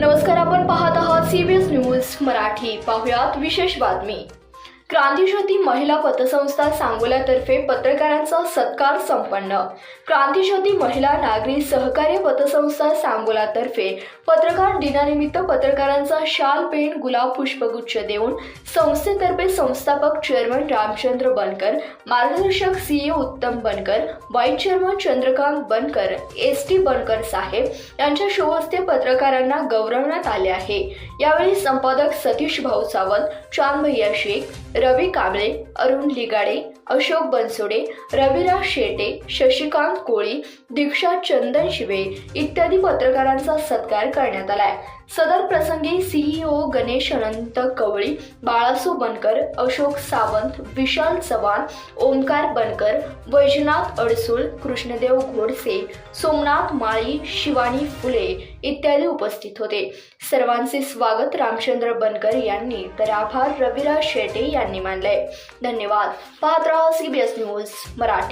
नमस्कार आपण पाहत आहात सीबीएस न्यूज मराठी. पाहुयात विशेष बातमी. क्रांतिज्योती महिला पतसंस्था सांगोल्यातर्फे पत्रकारांचा सत्कार संपन्न. क्रांतिज्योती महिला नागरी सहकार्य पतसंस्था सांगोलातर्फे पत्रकार दिनानिमित्त पत्रकारांचा शाल पेन गुलाब पुष्पगुच्छ देऊन संस्थेतर्फे संस्थापक चेअरमन रामचंद्र बनकर मार्गदर्शक CA Uttam Bankar vice chairman Chandrakant Bankar S T Bankar साहेब यांच्या शोहस्ते पत्रकारांना गौरवण्यात आले आहे. यावेळी संपादक सतीश भाऊ सावंत चांदभैया शेख रवी कांबळे अरुण लिगाडे अशोक बनसोडे रविराज शेटे शशिकांत कोळी दीक्षा चंदन शिवे इत्यादी पत्रकारांचा सत्कार करण्यात आलाय. सदर प्रसंगी सीईओ गणेश अनंत कवळी बाळासू बनकर अशोक सावंत विशाल चव्हाण ओमकार बनकर वैजनाथ अडसूळ कृष्णदेव घोडसे सोमनाथ माळी शिवानी फुले इत्यादी उपस्थित होते. सर्वांचे स्वागत रामचंद्र बनकर यांनी तर आभार रविराज शेटे यांनी मानले धन्यवाद. पाहत राहा सीबीएस न्यूज मराठी.